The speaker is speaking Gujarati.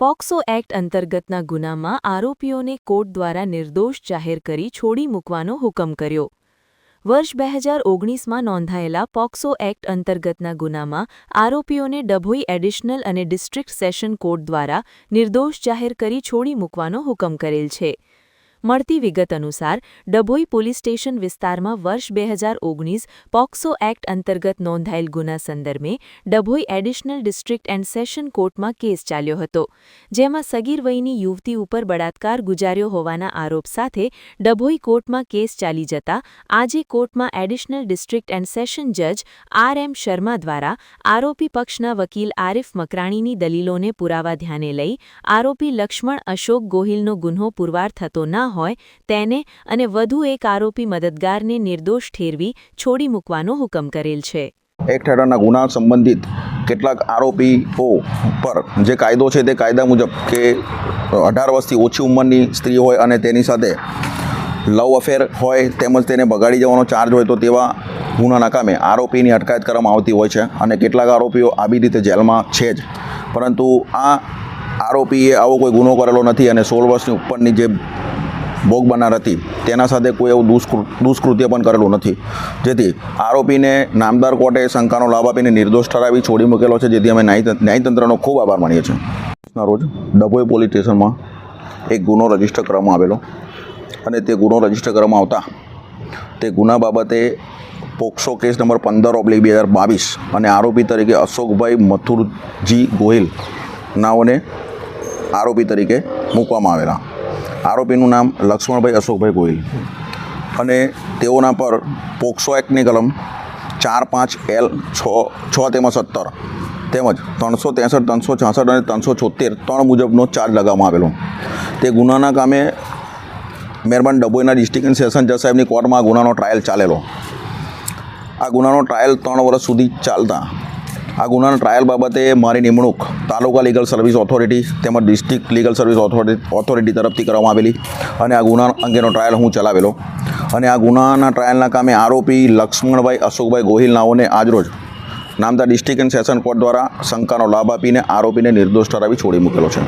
પોક્સો એક્ટ અંતર્ગતના ગુનામાં આરોપીઓને કોર્ટ દ્વારા નિર્દોષ જાહેર કરી છોડી મૂકવાનો હુકમ કર્યો. વર્ષ બે હજાર ઓગણીસમાં નોંધાયેલા પોક્સો એક્ટ અંતર્ગતના ગુનામાં આરોપીઓને ડભોઈ એડિશનલ અને ડિસ્ટ્રિક્ટ સેશન કોર્ટ દ્વારા નિર્દોષ જાહેર કરી છોડી મૂકવાનો હુકમ કરેલ છે. મળતી વિગત અનુસાર, ડભોઈ પોલીસ સ્ટેશન વિસ્તારમાં વર્ષ બે હજાર ઓગણીસ પોક્સો એક્ટ અંતર્ગત નોંધાયેલ ગુના સંદર્ભે Dabhoi additional district and session કોર્ટમાં કેસ ચાલ્યો હતો, જેમાં સગીર વયની યુવતી ઉપર બળાત્કાર ગુજાર્યો હોવાના આરોપ સાથે ડભોઈ કોર્ટમાં કેસ ચાલી જતા આજે કોર્ટમાં એડિશનલ ડિસ્ટ્રિક્ટ એન્ડ સેશન જજ આર એમ શર્મા દ્વારા આરોપી પક્ષના વકીલ આરિફ મકરાણીની દલીલોને પુરાવા ધ્યાને લઈ આરોપી લક્ષ્મણ અશોક ગોહિલનો ગુન્હો પુરવાર થતો ન હોય, તેને અને વધુ એક આરોપી મદદગારને નિર્દોષ ઠેરવી છોડી મૂકવાનો હુકમ કરેલ છે. એક ઠેરાના ગુના સંબંધિત કેટલાક આરોપીઓ પર જે કાયદો છે તે કાયદા મુજબ કે અઢાર વર્ષથી ઓછી ઉંમરની સ્ત્રી હોય અને તેની સાથે લવ અફેર હોય તેમજ તેને બગાડી જવાનો ચાર્જ હોય તો તેવા ગુનાના કામે આરોપીની અટકાયત કરવામાં આવતી હોય છે અને કેટલાક આરોપીઓ આવી રીતે જેલમાં છે જ. પરંતુ આ આરોપીએ આવો કોઈ ગુનો કરેલો નથી અને સોળ વર્ષની ઉપરની જે ભોગ બનાર હતી. તેના સાથે કોઈ એવું દુષ્કૃ, દુષ્કૃત્ય પણ કરેલું નથી. જેથી આરોપીને નામદાર કોર્ટે શંકાનો લાભ આપીને નિર્દોષ ઠરાવી છોડી મૂકેલો છે. જેથી અમે ન્યાય, ન્યાયતંત્રનો ખૂબ આભાર માનીએ છીએ. રોજ ડભોઈ પોલીસ સ્ટેશનમાં એક ગુનો રજિસ્ટર કરવામાં આવેલો અને તે ગુનો રજિસ્ટર કરવામાં આવતા તે ગુના બાબતે પોક્સો કેસ નંબર પંદર ઓબ્લિક બે હજાર બાવીસ અને આરોપી તરીકે અશોકભાઈ મથુરજી ગોહિલ નાઓને આરોપી તરીકે મૂકવામાં આવેલા. આરોપીનું નામ લક્ષ્મણભાઈ અશોકભાઈ ગોહિલ. અને તેઓના પર પોક્સો એક્ટની કલમ ચાર પાંચ એલ છ છ તેમજ સત્તર, તેમજ ત્રણસો ત્રેસઠ, ત્રણસો છાસઠ અને ત્રણસો છોતેર ત્રણ મુજબનો ચાર્જ લગાવવામાં આવેલો. તે ગુનાના કામે મહેરબાન ડભોઈના ડિસ્ટ્રિક્ટ સેશન જજ સાહેબની કોર્ટમાં ગુનાનો ટ્રાયલ ચાલેલો. આ ગુનાનો ટ્રાયલ ત્રણ વર્ષ સુધી ચાલતા. આ ગુનાના ટ્રાયલ બાબતે મારી નિમણૂક તાલુકા લીગલ સર્વિસ ઓથોરિટી તેમજ district legal service authority authority તરફથી કરવામાં આવેલી અને આ ગુના અંગેનો ટ્રાયલ હું ચલાવેલો. અને આ ગુનાના ટ્રાયલના કામે આરોપી લક્ષ્મણભાઈ, અશોકભાઈ ગોહિલ નાઓને આજરોજ નામદા ડિસ્ટ્રિક્ટ એન્ડ સેશન કોર્ટ દ્વારા શંકાનો લાભ આપીને આરોપીને નિર્દોષ ઠરાવી છોડી મૂકેલો છે.